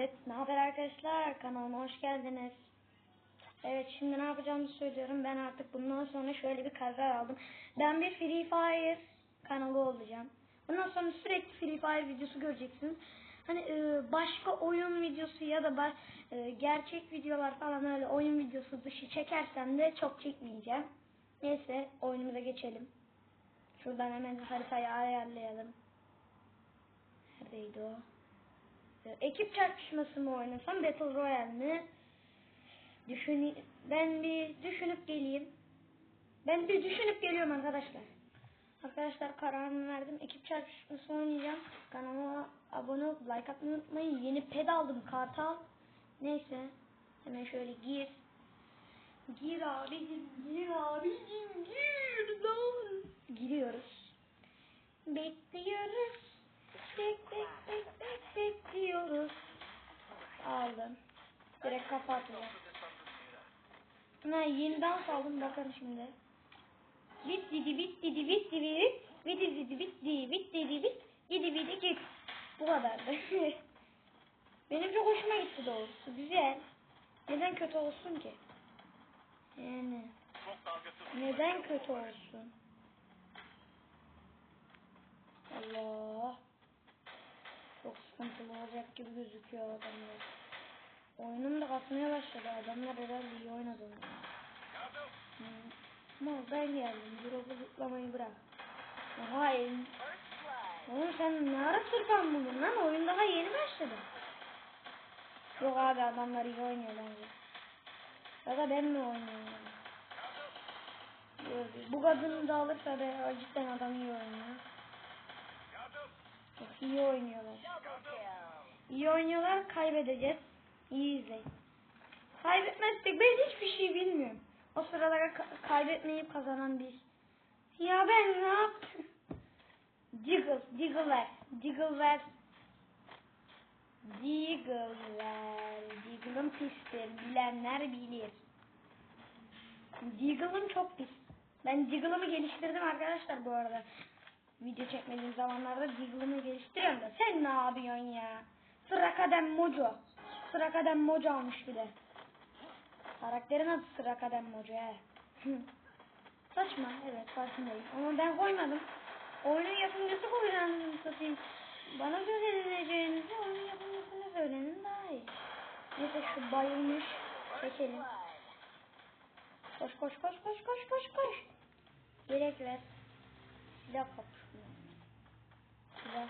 Evet, ne haber arkadaşlar? Kanalıma hoş geldiniz. Evet, şimdi ne yapacağımı söylüyorum. Ben artık bundan sonra şöyle bir karar aldım. Ben bir Free Fire kanalı olacağım. Bundan sonra sürekli Free Fire videosu göreceksiniz. Hani e, başka oyun videosu ya da e, gerçek videolar falan öyle oyun videosu dışı çekersem de çok çekmeyeceğim. Neyse, oyunumuza geçelim. Şuradan hemen haritayı ayarlayalım. Neredeydi o? Ee, Ekip çarpışması mı oynasam Battle Royale mi? Düşün ben bir düşünüp geleyim. Ben bir düşünüp geliyorum arkadaşlar. Arkadaşlar kararımı verdim. Ekip çarpışması oynayacağım. Kanalıma abone olup like atmayı unutmayın. Yeni ped aldım kartal. Neyse. Hemen şöyle gir. Gir abicim, gir abicim, gir lan. Giriyoruz. Bekliyoruz. Bek bek bek bek bekliyoruz. Aldım. Direkt kapatacağım. Ha yeniden saldım bakın şimdi. Bit didi bit didi bit didi bit bit didi bit didi bit didi bit didi bit git. Bu kadardı. Benim çok hoşuma gitti doğrusu. Güzel. Neden kötü olsun ki? Yani. Neden kötü olsun? Allah. Çok sıkıntılı olacak gibi gözüküyor adamlar. Oyunum da kasmaya başladı. Adamlar herhalde iyi oynadı. Hı. Ama ben geldim. Drop'u zıplamayı bırak. Oha elim. Oğlum sen ne ara tırpan buldun lan? Oyun daha yeni başladı. Yok abi adamlar iyi oynuyor bence. Ya da ben mi oynuyorum? Bu kadını da alırsa da cidden adam iyi oynuyor. İyi oynuyorlar. İyi oynuyorlar, kaybedeceğiz. İyi izleyin. Kaybetmezsek ben hiçbir şey bilmiyorum. O sırada ka- kaybetmeyip kazanan biz. Ya ben ne yaptım? Diggle, Diggle ver. Diggle ver. Diggle ver. Diggle'ın pistir. Bilenler bilir. Diggle'ım çok pis. Ben Diggle'ımı geliştirdim arkadaşlar bu arada. Video çekmediğim zamanlarda Diggle'ımı geliştiriyorum da sen ne yapıyorsun ya? Sıra kadem mojo. Sıra kadem mojo almış bir de. Karakterin adı sıra kadem mojo he. Saçma evet farkındayım ama ben koymadım. Oyunun yapımcısı koyacağını satayım. Bana söyleneceğinizi oyunun yapımcısına söylenin daha iyi. Neyse şu bayılmış. Çekelim. Koş koş koş koş koş koş koş. Gerekler. Silah kapışma.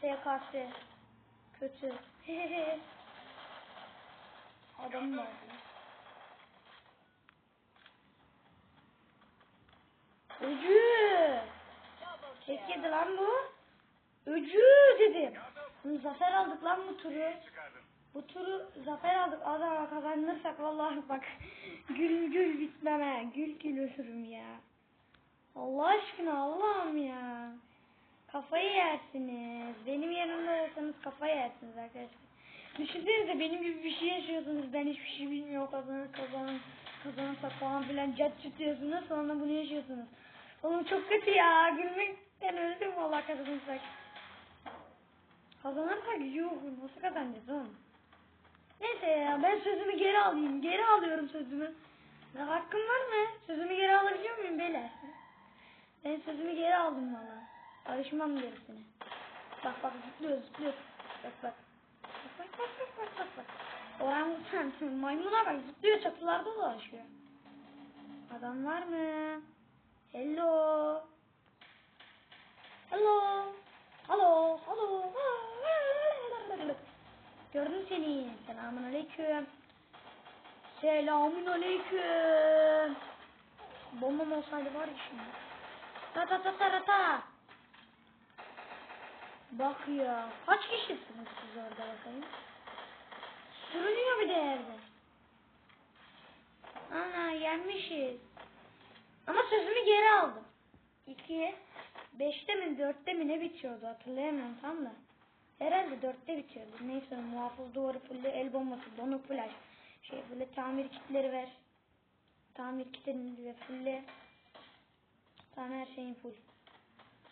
Silah. SKS. Kötü. Adam var. Öcü. Tek yedi lan bu. Öcü dedim. Hı, Zafer aldık lan bu turu. Bu turu zafer aldık. Adana kazanırsak vallahi bak gül gül bitmeme. Gül gül ölürüm ya. Allah aşkına Allah'ım ya. Kafayı yersiniz. Benim yerimde olsanız kafayı yersiniz arkadaşlar. Düşünsenize benim gibi bir şey yaşıyorsunuz. Ben hiçbir şey bilmiyorum. Kazanır kazanır. Kazanırsak falan filan cat tutuyorsunuz. Sonra bunu yaşıyorsunuz. Oğlum çok kötü ya. Gülmekten öldüm valla kazanırsak. Kazanırsak yok. Nasıl kazanacağız oğlum? Neyse ya ben sözümü geri alayım. Geri alıyorum sözümü. Ya hakkım var mı? Sözümü geri alabiliyor muyum beyler? Ben sözümü geri aldım valla. Karışmam gerisine. Bak bak zıplıyor zıplıyor. Bak bak. Bak bak bak bak bak bak. Orangutan maymuna bak zıplıyor çatılarda dolaşıyor. Adam var mı? Hello. Hello. Hello. Hello. Gördüm seni. Selamun aleyküm. Selamun aleyküm. Bombam olsaydı var ya şimdi. Ta ta ta ta ta. Bak ya. Kaç kişisiniz siz orada bakayım? Sürünüyor bir de yerde. Ana yenmişiz. Ama sözümü geri aldım. İkiye. Beşte mi dörtte mi ne bitiyordu hatırlayamıyorum tam da. Herhalde dörtte bitiyordu. Neyse muhafız duvarı fulle el bombası, donuk flash. Şey böyle tamir kitleri ver. Tamir kitlerini ve fulle. Tamam her şeyim full.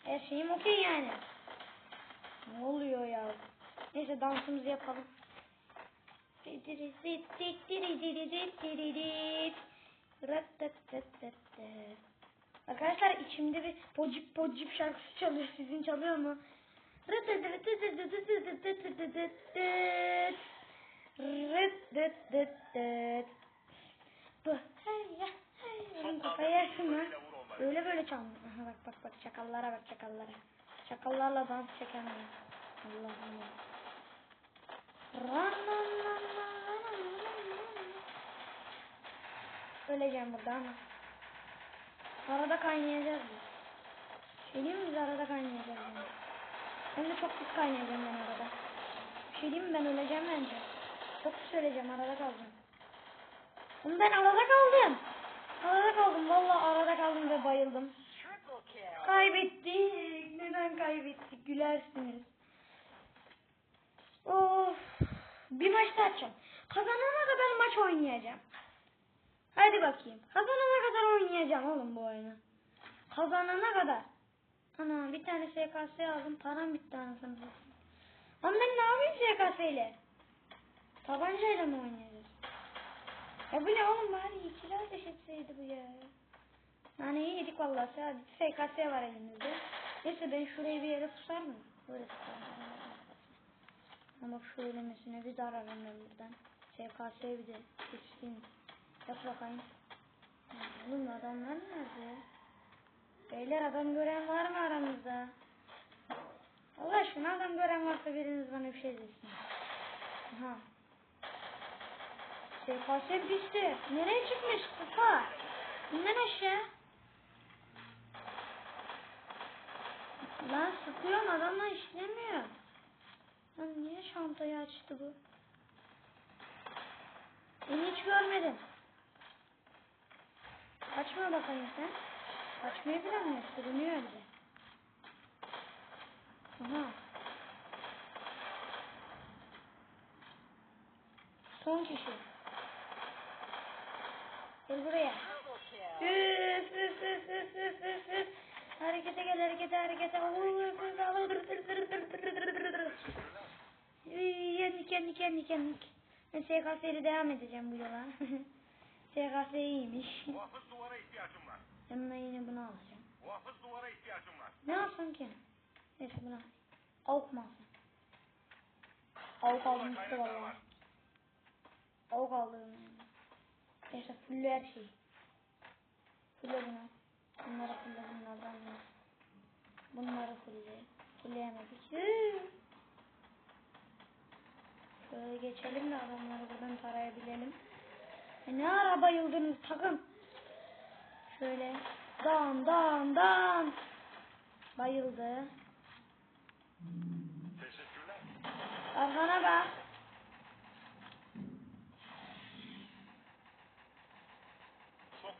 Her şeyim okey yani. Ne oluyor ya? Neyse dansımızı yapalım. Arkadaşlar içimde bir pocip pocip şarkısı çalıyor. Sizin çalıyor mu? Bu kafayı yersin lan. Böyle böyle. Aha bak bak bak çakallara bak çakallara. Çakallarla dans adam. Allah'ım ya. Öleceğim burada ama. Arada kaynayacağız biz. Şey diyeyim mi biz arada kaynayacağız yani. Hem de çok pis kaynayacağım ben arada. Bir şey diyeyim mi ben öleceğim bence. Çok pis öleceğim arada kalacağım. Oğlum ben arada kaldım. Arada kaldım vallahi arada kaldım ve bayıldım. Kaybettik. Neden kaybettik? Gülersiniz. Of. Bir maç daha açacağım. Kazanana kadar maç oynayacağım. Hadi bakayım. Kazanana kadar oynayacağım oğlum bu oyunu. Kazanana kadar. Ana bir tane SKS aldım. Param bitti anasını. Ama ben ne yapayım SKS ile? Tabancayla mı oynayacağız? Ya bu ne oğlum bari ikili ateş etseydi bu ya. Yani iyi yedik vallahi. Hadi SKS var elimizde. Neyse ben şurayı bir yere pusar mı? Böyle pusar. Ama şu elemesine bir zarar ben buradan. SKS'ye bir de geçeyim. Yap bakayım. Oğlum adamlar nerede? Beyler adam gören var mı aramızda? Allah aşkına adam gören varsa biriniz bana bir şey desin. Aha. SKS düştü. Nereye çıkmış? Kupa. İnden aşağı. Lan sıkıyorum adamlar işlemiyor. Lan niye çantayı açtı bu? Beni hiç görmedim. Açma bakayım sen. Açmayı bilemiyor. Sürünüyor öyle. Aha. Son kişi. Gel buraya. Üf Harekete gel harekete harekete. Yendik yendik yendik yendik. Ben SKS ile devam edeceğim bu yola. SKS iyiymiş. Muhafız duvara ihtiyacım var. Yanına yine bunu alacağım. Muhafız duvara ihtiyacım var. Ne yapsam ki? Neyse bunu al. Avuk mu alsam? Avuk aldım Kaynaklar valla. Avuk aldım. Neyse fulle her şeyi. Fulle bunu. Bunları fulle bunlardan bunu. Bunları fulle. Fulleyemedik. Şöyle geçelim de adamları buradan tarayabilelim. E ne ara bayıldınız takım. Şöyle. Dan dan dan. Bayıldı. Arkana bak.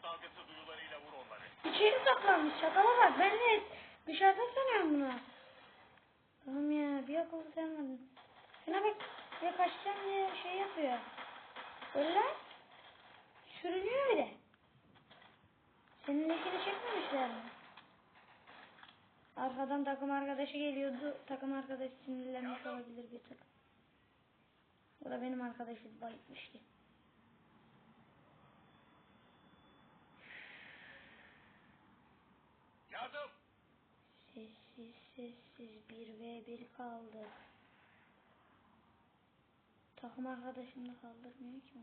Dalgası duyularıyla vur onları. İçeri saklanmış çakala bak. Ben de dışarıda sanıyorum bunu. Tamam ya bir akıllı sevmedim. Şuna bak. Ya kaçacağım diye şey yapıyor. Öyle. Sürünüyor bir de. Seninkini çekmemişler mi? Arkadan takım arkadaşı geliyordu. Takım arkadaşı sinirlenmiş olabilir bir tık. O da benim arkadaşım bayıtmıştı. Sessiz sessiz bir ve bir kaldı. Takım arkadaşım da kaldırmıyor ki.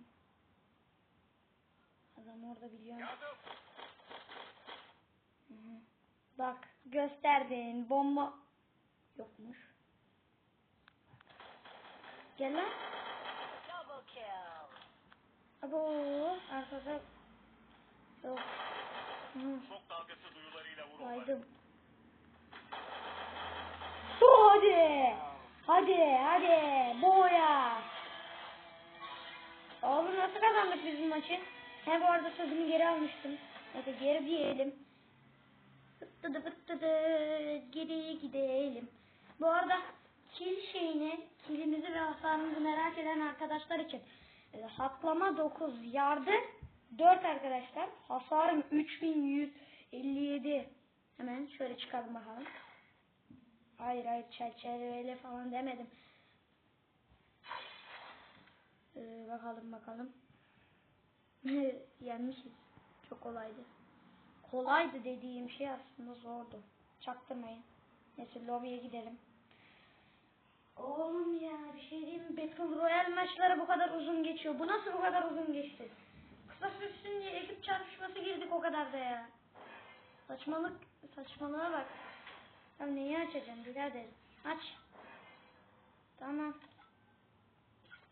Adam orada biliyor. Bak gösterdin bomba yokmuş. Gel lan. Abo arkada yok. Hı. Şok dalgası duyularıyla vur Haydi. Hadi. Hadi hadi. Boya. Oğlum nasıl kazandık biz bu maçı? He bu arada sözümü geri almıştım. Neyse geri diyelim. Fıttıdı fıttıdı geri gidelim. Bu arada kil şeyini, kilimizi ve hasarımızı merak eden arkadaşlar için e, haklama 9 yardı 4 arkadaşlar. Hasarım 3157. Hemen şöyle çıkalım bakalım. Hayır hayır çerçeveyle falan demedim. Ee, bakalım bakalım. Yenmişiz. Çok kolaydı. Kolaydı dediğim şey aslında zordu. Çaktırmayın. Neyse lobiye gidelim. Oğlum ya bir şey diyeyim? Battle Royale maçları bu kadar uzun geçiyor. Bu nasıl bu kadar uzun geçti? Kısa sürsün diye ekip çarpışması girdik o kadar da ya. Saçmalık, saçmalığa bak. Ya neyi açacaksın birader? Aç. Tamam.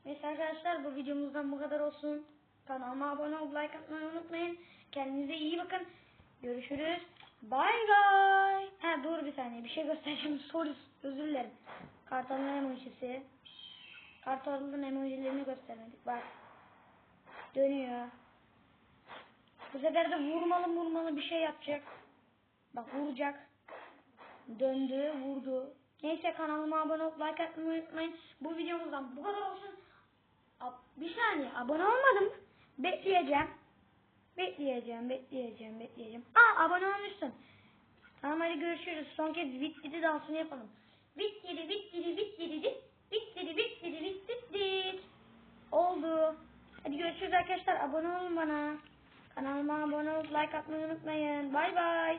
Neyse arkadaşlar bu videomuzdan bu kadar olsun. Kanalıma abone olup like atmayı unutmayın. Kendinize iyi bakın. Görüşürüz. Bye bye. Ha dur bir saniye bir şey göstereceğim. Sorry özür dilerim. Kartalın emojisi. Kartalın emojilerini göstermedik. Bak. Dönüyor. Bu sefer de vurmalı vurmalı bir şey yapacak. Bak vuracak. Döndü, vurdu. Neyse kanalıma abone olup like atmayı unutmayın. Bu videomuzdan bu kadar olsun. Bir saniye abone olmadım. Bekleyeceğim. Bekleyeceğim, bekleyeceğim, bekleyeceğim. Aa abone olmuşsun. Tamam hadi görüşürüz. Son kez bit bidi dansını yapalım. Bit didi bit didi bit didi dit. Bit didi bit didi bit dit. Oldu. Hadi görüşürüz arkadaşlar. Abone olun bana. Kanalıma abone olup like atmayı unutmayın. Bay bay.